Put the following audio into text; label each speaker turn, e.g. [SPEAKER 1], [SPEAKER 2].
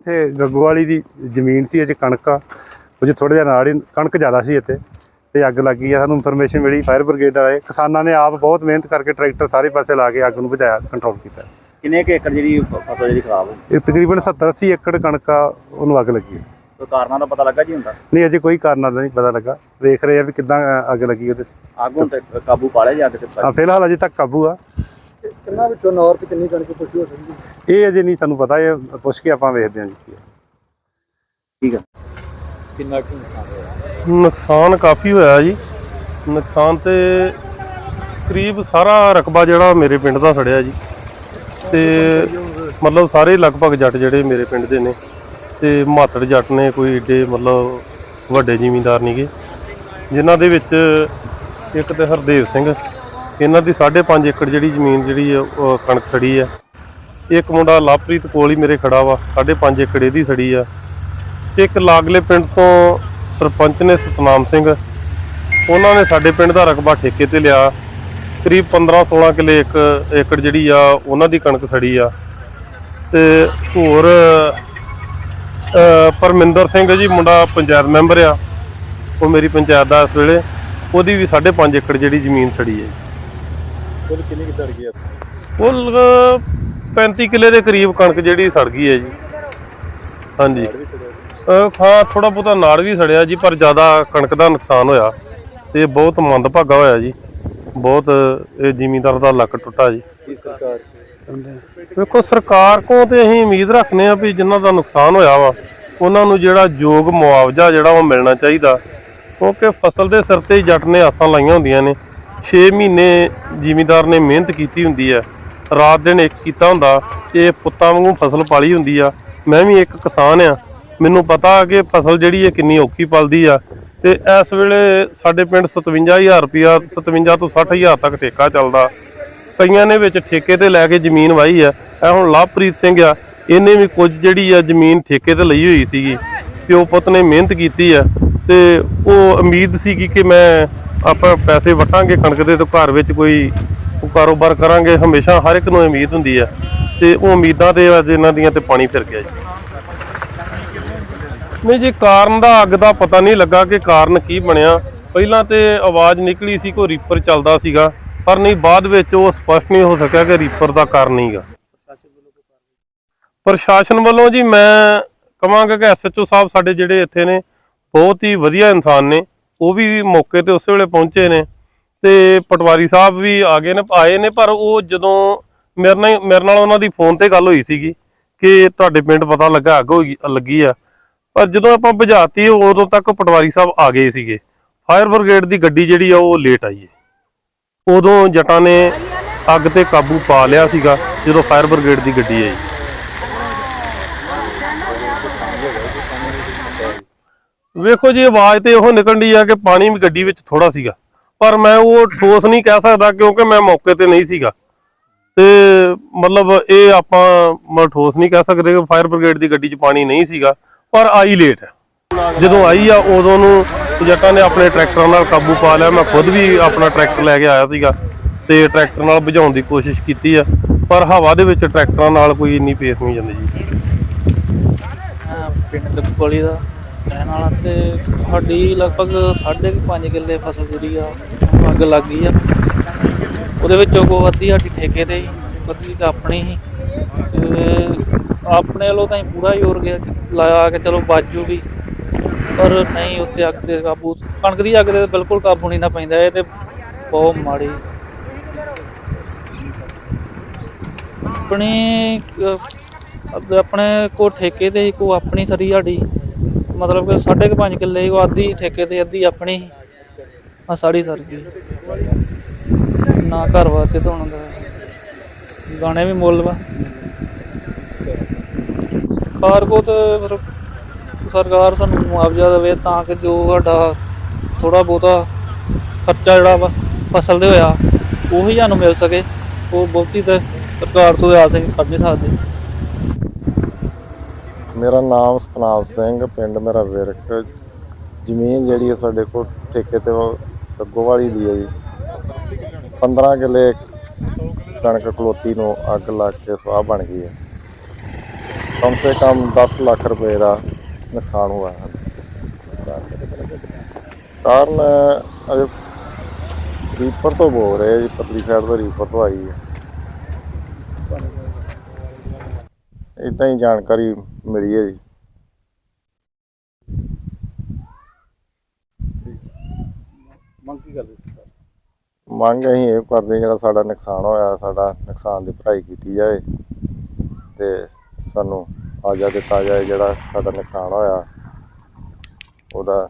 [SPEAKER 1] ਇੱਥੇ ਗੱਗੋ ਵਾਲੀ ਦੀ ਜ਼ਮੀਨ ਸੀ ਅਜੇ ਕਣਕ ਆ। ਉਹ 'ਚ ਥੋੜਾ ਜਿਹਾ ਨਾਲ ਹੀ ਕਣਕ ਜ਼ਿਆਦਾ ਸੀ ਇੱਥੇ। ਤੇ ਅੱਗ ਲੱਗੀ ਆ ਸਾਨੂੰ ਇਨਫੋਰਮੇਸ਼ਨ ਮਿਲੀ ਫਾਇਰ ਬ੍ਰਿਗੇਡ ਵਾਲੇ। ਕਿਸਾਨਾਂ ਨੇ ਆਪ ਬਹੁਤ ਮਿਹਨਤ ਕਰਕੇ ਟਰੈਕਟਰ ਸਾਰੇ ਪਾਸੇ ਲਾ ਕੇ ਅੱਗ ਨੂੰ ਬੁਝਾਇਆ ਕੰਟਰੋਲ ਕੀਤਾ।
[SPEAKER 2] ਕਿੰਨੇ ਕੁ ਏਕੜ ਜਿਹੜੀ ਫਸਲ ਜਿਹੜੀ ਖਰਾਬ ਹੋ ਗਈ
[SPEAKER 1] ਇਹ ਤਕਰੀਬਨ 70 80 ਏਕੜ ਕਣਕ ਆ ਉਹਨੂੰ ਅੱਗ ਲੱਗੀ ਹੈ।
[SPEAKER 2] ਕੋਈ ਕਾਰਨਾਂ ਦਾ ਪਤਾ ਲੱਗਾ ਜੀ ਹੁੰਦਾ
[SPEAKER 1] ਨਹੀਂ ਅਜੇ ਕੋਈ ਕਾਰਨ ਦਾ ਨਹੀਂ ਪਤਾ ਲੱਗਾ। ਵੇਖ ਰਹੇ ਆ ਵੀ ਕਿੱਦਾਂ ਅੱਗ ਲੱਗੀ ਉਹਦੇ
[SPEAKER 2] ਅੱਗ ਹੁਣ ਤੇ ਕਾਬੂ ਪਾ ਲਿਆ ਜੀ ਅੱਗ ਤੇ।
[SPEAKER 1] ਹਾਂ ਫਿਲਹਾਲ ਅਜੇ ਤੱਕ ਕਾਬੂ ਆ।
[SPEAKER 3] ਕਿੰਨਾ ਵਿੱਚੋਂ ਨੌਰ ਤੇ ਕਿੰਨੀ ਕਣਕ ਪੁੱਛੀ ਹੋ ਸਕਦੀ
[SPEAKER 1] ਇਹ ਅਜੇ ਨਹੀਂ ਸਾਨੂੰ ਪਤਾ ਇਹ ਪੁੱਛ ਕੇ ਆਪਾਂ ਵੇਖਦੇ ਹਾਂ ਜੀ।
[SPEAKER 2] ਠੀਕ ਹੈ।
[SPEAKER 3] ਕਿੰਨਾ ਕੁ ਨੁਕਸਾਨ ਹੋਇਆ?
[SPEAKER 4] ਨੁਕਸਾਨ ਕਾਫੀ ਹੋਇਆ ਜੀ। ਨੁਕਸਾਨ ਤੇ ਕਰੀਬ ਸਾਰਾ ਰਕਬਾ ਜਿਹੜਾ ਮੇਰੇ ਪਿੰਡ ਦਾ ਸੜਿਆ ਜੀ। ਤੇ ਮਤਲਬ ਸਾਰੇ ਲਗਭਗ ਜੱਟ ਜਿਹੜੇ ਮੇਰੇ ਪਿੰਡ ਦੇ ਨੇ ਤੇ ਮਾਤੜ ਜੱਟ ਨੇ ਕੋਈ ਏਡੇ ਮਤਲਬ ਵੱਡੇ ਜ਼ਿਮੀਂਦਾਰ ਨਹੀਂਗੇ ਜਿਨ੍ਹਾਂ ਦੇ ਵਿੱਚ ਇੱਕ ਤੇ ਹਰਦੇਵ ਸਿੰਘ ਇਹਨਾਂ ਦੀ 5.5 ਏਕੜ ਜਿਹੜੀ ਜ਼ਮੀਨ ਜਿਹੜੀ ਆ, ਉਹ ਕਣਕ ਸੜੀ ਆ ਇੱਕ ਮੁੰਡਾ ਲਵਪ੍ਰੀਤ ਕੋਲ ਹੀ ਮੇਰੇ ਖੜਾ ਵਾ 5.5 ਏਕੜ ਇਹਦੀ ਸੜੀ ਆ। ਇੱਕ ਲਾਗਲੇ ਪਿੰਡ ਤੋਂ ਸਰਪੰਚ ਨੇ ਸਤਨਾਮ ਸਿੰਘ ਉਹਨਾਂ ਨੇ ਸਾਡੇ ਪਿੰਡ ਦਾ ਰਕਬਾ ਠੇਕੇ ਤੇ ਲਿਆ। ਕਰੀਬ 15-16 ਕਿੱਲੇ ਇੱਕ ਏਕੜ ਜਿਹੜੀ ਆ ਉਹਨਾਂ ਦੀ ਕਣਕ ਸੜੀ ਆ। ਤੇ ਹੋਰ ਪਰਮਿੰਦਰ ਸਿੰਘ ਜੀ ਮੁੰਡਾ ਪੰਚਾਇਤ ਮੈਂਬਰ ਆ ਉਹ ਮੇਰੀ ਪੰਚਾਇਤ ਦਾ ਇਸ ਵੇਲੇ ਉਹਦੀ ਵੀ 5.5 ਏਕੜ ਜਿਹੜੀ ਜ਼ਮੀਨ ਸੜੀ ਹੈ
[SPEAKER 3] ਕੁੱਲ ਕਿੰਨੀ ਕਿ ਸੜ ਗਈ
[SPEAKER 4] ਕੁੱਲ 35 ਕਿੱਲੇ ਦੇ ਕਰੀਬ ਕਣਕ ਜਿਹੜੀ ਸੜ ਗਈ ਹੈ ਜੀ। ਹਾਂਜੀ। ਹਾਂ ਥੋੜਾ ਬਹੁਤਾ ਨਾੜ ਵੀ ਸੜਿਆ ਜੀ ਪਰ ਜ਼ਿਆਦਾ ਕਣਕ ਦਾ ਨੁਕਸਾਨ ਹੋਇਆ ਤੇ ਬਹੁਤ ਮੰਦਭਾਗਾ ਹੋਇਆ ਜੀ। ਬਹੁਤ ਇਹ ਜ਼ਿਮੀਂਦਾਰ ਦਾ ਲੱਕ ਟੁੱਟਾ ਜੀ।
[SPEAKER 3] ਕੀ ਸਰਕਾਰ?
[SPEAKER 4] ਵੇਖੋ ਸਰਕਾਰ ਕੋਲ ਤੇ ਅਸੀਂ ਉਮੀਦ ਰੱਖਨੇ ਆ ਵੀ ਜਿਨ੍ਹਾਂ ਦਾ ਨੁਕਸਾਨ ਹੋਇਆ ਵਾ ਉਹਨਾਂ ਨੂੰ ਜਿਹੜਾ ਯੋਗ ਮੁਆਵਜ਼ਾ ਜਿਹੜਾ ਉਹ ਮਿਲਣਾ ਚਾਹੀਦਾ। ਕਿਉਂਕਿ ਫਸਲ ਦੇ ਸਿਰ ਤੇ ਹੀ ਜੱਟ ਨੇ ਆਸਾਂ ਲਾਈਆਂ ਹੁੰਦੀਆਂ ਨੇ। 6 ਮਹੀਨੇ ਜ਼ਿਮੀਦਾਰ ਨੇ ਮਿਹਨਤ ਕੀਤੀ ਹੁੰਦੀ ਹੈ ਰਾਤ ਦਿਨ ਇੱਕ ਕੀਤਾ ਹੁੰਦਾ, ਇਹ ਪੁੱਤਾਂ ਵਾਂਗੂ ਫਸਲ ਪਾਲੀ ਹੁੰਦੀ ਆ। ਮੈਂ ਵੀ ਇੱਕ ਕਿਸਾਨ ਆ, ਮੈਨੂੰ ਪਤਾ ਕਿ ਫਸਲ ਜਿਹੜੀ ਹੈ ਕਿੰਨੀ ਔਖੀ ਪਲਦੀ ਆ। ਤੇ ਇਸ ਵੇਲੇ ਸਾਡੇ ਪਿੰਡ 57000 ਰੁਪਿਆ 57 ਤੋਂ 60000 ਤੱਕ ਠੇਕਾ ਚੱਲਦਾ। ਕਈਆਂ ਨੇ ਵਿੱਚ ਠੇਕੇ ਤੇ ਲੈ ਕੇ ਜ਼ਮੀਨ ਵਾਹੀ ਆ। ਇਹ ਹੁਣ ਲਵਪ੍ਰੀਤ ਸਿੰਘ ਆ, ਇਹਨੇ ਵੀ ਕੁਝ ਜਿਹੜੀ ਆ ਜ਼ਮੀਨ ਠੇਕੇ ਤੇ ਲਈ ਹੋਈ ਸੀਗੀ। ਪਿਓ ਪੁੱਤ ਨੇ ਮਿਹਨਤ ਕੀਤੀ ਆ, ਤੇ ਉਹ ਉਮੀਦ ਸੀਗੀ ਕਿ ਮੈਂ ਆਪਾਂ ਪੈਸੇ ਵਟਾਂਗੇ, ਕਣਕ ਦੇ ਤੇ ਘਰ ਵਿੱਚ ਕੋਈ ਕਾਰੋਬਾਰ ਕਰਾਂਗੇ, ਹਮੇਸ਼ਾ ਹਰ ਇੱਕ ਨੂੰ ਉਮੀਦ ਹੁੰਦੀ ਆ। ਤੇ ਉਹ ਉਮੀਦਾਂ ਤੇ ਅੱਜ ਇਹਨਾਂ ਦੀਆਂ ਤੇ ਪਾਣੀ ਫਿਰ ਗਿਆ ਜੀ। ਨਹੀਂ ਜੀ, ਕਾਰਨ ਦਾ ਅੱਗ ਦਾ ਪਤਾ ਨਹੀਂ ਲੱਗਾ ਕਿ ਕਾਰਨ ਕੀ ਬਣਿਆ। ਪਹਿਲਾਂ ਤੇ ਆਵਾਜ਼ ਨਿਕਲੀ ਸੀ ਕੋਈ ਰੀਪਰ ਚੱਲਦਾ ਸੀਗਾ, ਪਰ ਨਹੀਂ, ਬਾਅਦ ਵਿੱਚ ਉਹ ਸਪਸ਼ਟ ਨਹੀਂ ਹੋ ਸਕਿਆ ਕਿ ਰੀਪਰ ਦਾ ਕਾਰਨ ਨਹੀਂਗਾ ਪ੍ਰਸ਼ਾਸਨ ਵੱਲੋਂ ਜੀ ਮੈਂ ਕਹਾਂਗਾ ਕਿ ਐਸਐਚਓ ਸਾਹਿਬ ਸਾਡੇ ਜਿਹੜੇ ਇੱਥੇ ਨੇ, ਬਹੁਤ ਹੀ ਵਧੀਆ ਇਨਸਾਨ ਨੇ। ਉਹ ਵੀ ਮੌਕੇ ਤੇ ਉਸੇ ਵੇਲੇ ਪਹੁੰਚੇ ਨੇ ਤੇ ਪਟਵਾਰੀ ਸਾਹਿਬ ਵੀ ਆ ਗਏ ਨੇ, ਆਏ ਨੇ, ਪਰ ਉਹ ਜਦੋਂ ਮੇਰੇ ਨਾਲ ਮੇਰੇ ਨਾਲ ਉਹਨਾਂ ਦੀ ਫੋਨ ਤੇ ਗੱਲ ਹੋਈ ਸੀਗੀ ਕਿ ਤੁਹਾਡੇ ਪਿੰਡ ਪਤਾ ਲੱਗਾ, ਅੱਗ ਹੋਈ, ਲੱਗੀ ਆ। ਪਰ ਜਦੋਂ ਆਪਾਂ ਬੁਝਾਤੀ, ਉਦੋਂ ਤੱਕ ਪਟਵਾਰੀ ਸਾਹਿਬ ਆ ਗਏ ਸੀਗੇ। ਫਾਇਰ ਬ੍ਰਿਗੇਡ ਦੀ ਗੱਡੀ ਜਿਹੜੀ ਆ, ਉਹ ਲੇਟ ਆਈ ਹੈ ਉਦੋਂ ਜਟਾਂ ਨੇ ਅੱਗ ਤੇ ਕਾਬੂ ਪਾ ਲਿਆ ਸੀਗਾ, ਜਦੋਂ ਫਾਇਰ ਬ੍ਰਿਗੇਡ ਦੀ ਗੱਡੀ ਆਈ। ਵੇਖੋ ਜੀ, ਆਵਾਜ਼ ਤੇ ਉਹ ਨਿਕਲਦੀ ਆ ਕਿ ਪਾਣੀ ਵੀ ਗੱਡੀ ਵਿੱਚ ਥੋੜਾ ਸੀਗਾ। ਪਰ ਮੈਂ ਉਹ ਠੋਸ ਨਹੀਂ ਕਹਿ ਸਕਦਾ ਕਿਉਂਕਿ ਮੈਂ ਮੌਕੇ ਤੇ ਨਹੀਂ ਸੀਗਾ। ਤੇ ਮਤਲਬ ਇਹ ਆਪਾਂ ਮ ਠੋਸ ਨਹੀਂ ਕਹਿ ਸਕਦੇ ਕਿ ਫਾਇਰ ਬ੍ਰਿਗੇਡ ਦੀ ਗੱਡੀ 'ਚ ਪਾਣੀ ਨਹੀਂ ਸੀਗਾ, ਪਰ ਆਈ ਲੇਟ। ਹੈ ਜਦੋਂ ਆਈ ਆ, ਉਦੋਂ ਨੂੰ ਜੱਟਾਂ ਨੇ ਆਪਣੇ ਟਰੈਕਟਰਾਂ ਨਾਲ ਕਾਬੂ ਪਾ ਲਿਆ। ਮੈਂ ਖੁਦ ਵੀ ਆਪਣਾ ਟਰੈਕਟਰ ਲੈ ਕੇ ਆਇਆ ਸੀਗਾ ਤੇ ਟਰੈਕਟਰ ਨਾਲ ਬੁਝਾਉਣ ਦੀ ਕੋਸ਼ਿਸ਼ ਕੀਤੀ ਆ, ਪਰ ਹਵਾ ਦੇ ਵਿੱਚ ਟਰੈਕਟਰਾਂ ਨਾਲ ਕੋਈ ਇੰਨੀ ਪੇਸ ਨਹੀਂ ਜਾਂਦੀ ਜੀ।
[SPEAKER 5] ਪਿੰਡ ਲੱਕੋਲੀ ਦਾ। ਰਹਿਣ ਵਾਲਾ ਤੇ ਸਾਡੀ ਲਗਭਗ 5.5 ਕਿੱਲੇ ਫਸਲ ਜਿਹੜੀ ਆ ਉਹ ਅੱਗ ਲੱਗ ਗਈ ਆ। ਉਹਦੇ ਵਿੱਚੋਂ ਕੋ ਅੱਧੀ ਸਾਡੀ ਠੇਕੇ ਤੇ ਹੀ ਅੱਧੀ ਤਾਂ ਆਪਣੀ ਸੀ ਤੇ ਆਪਣੇ ਵੱਲੋਂ ਤਾਂ ਅਸੀਂ ਪੂਰਾ ਜ਼ੋਰ ਗਿਆ ਲਾਇਆ ਕਿ ਚਲੋ ਬਚ ਜੂਗੀ। ਪਰ ਨਹੀਂ ਉੱਤੇ ਅੱਗ ਤੇ ਕਾਬੂ ਕਣਕ ਦੀ ਅੱਗ ਤੇ ਬਿਲਕੁਲ ਕਾਬੂ ਨਹੀਂ ਨਾ ਪੈਂਦਾ ਇਹ ਤੇ ਬਹੁਤ ਮਾੜੀ। ਆਪਣੀ ਆਪਣੇ ਕੋ ਠੇਕੇ ਤੇ ਸੀ, ਕੋ ਆਪਣੀ ਸਰੀ ਸਾਡੀ ਮਤਲਬ ਕਿ ਸਾਢੇ ਕੁ ਪੰਜ ਕਿੱਲੇ ਉਹ ਅੱਧੀ ਠੇਕੇ ਤੇ, ਅੱਧੀ ਆਪਣੀ ਆ ਸਾੜੀ ਸਰ ਗਈ। ਨਾ ਘਰ ਵਾਸਤੇ ਧੋਣ ਦਾ। ਗਾਣੇ ਵੀ ਮੁੱਲ ਵਾ। ਸਰਕਾਰ ਕੋ ਤੇ ਸਰਕਾਰ ਸਾਨੂੰ ਮੁਆਵਜ਼ਾ ਦੇਵੇ ਤਾਂ ਕਿ ਜੋ ਸਾਡਾ ਥੋੜਾ ਬਹੁਤਾ ਖਰਚਾ ਜਿਹੜਾ ਵਾ, ਫਸਲ ਦੇ ਹੋਇਆ, ਉਹੀ ਸਾਨੂੰ ਮਿਲ ਸਕੇ। ਉਹ ਬਹੁਤੀ ਤੇ ਸਰਕਾਰ ਤੋਂ ਆਸ ਅਸੀਂ ਕਰ ਨਹੀਂ ਸਕਦੇ।
[SPEAKER 6] ਮੇਰਾ ਨਾਮ ਸਤਨਾਮ ਸਿੰਘ, ਪਿੰਡ ਮੇਰਾ ਵਿਰਕ। ਜ਼ਮੀਨ ਜਿਹੜੀ ਹੈ ਸਾਡੇ ਕੋਲ ਠੇਕੇ ਤੇ ਗੋਵਾਲੀ ਦੀ ਹੈ ਜੀ। 15 ਕਿੱਲੇ ਕਣਕ ਕਲੋਤੀ ਨੂੰ ਅੱਗ ਲੱਗ ਕੇ ਸਵਾਹ ਬਣ ਗਈ ਹੈ। ਕਮ ਸੇ ਕਮ 10 ਲੱਖ ਰੁਪਏ ਦਾ ਨੁਕਸਾਨ ਹੋਇਆ ਹੈ। ਕਾਰਨ ਅਜੇ ਰੀਪਰ ਤੋਂ ਬੋਲ ਰਹੇ ਜੀ, ਪਤਲੀ ਸਾਈਡ ਤੋਂ ਰੀਪਰ ਤੋਂ ਆਈ ਹੈ। ਇਦਾਂ ਹੀ ਜਾਣਕਾਰੀ ਮਿਲੀ ਹੈ ਜੀ।
[SPEAKER 3] ਮੰਗ ਕੀ ਕਰਦੇ ਸੀ?
[SPEAKER 6] ਮੰਗ ਅਸੀਂ ਇਹ ਕਰਦੇ ਜਿਹੜਾ ਸਾਡਾ ਨੁਕਸਾਨ ਹੋਇਆ ਸਾਡਾ ਨੁਕਸਾਨ ਦੀ ਭਰਾਈ ਕੀਤੀ ਜਾਏ ਤੇ ਸਾਨੂੰ ਆਜਾ ਦਿੱਤਾ ਜਾਏ ਜਿਹੜਾ ਸਾਡਾ ਨੁਕਸਾਨ ਹੋਇਆ ਉਹਦਾ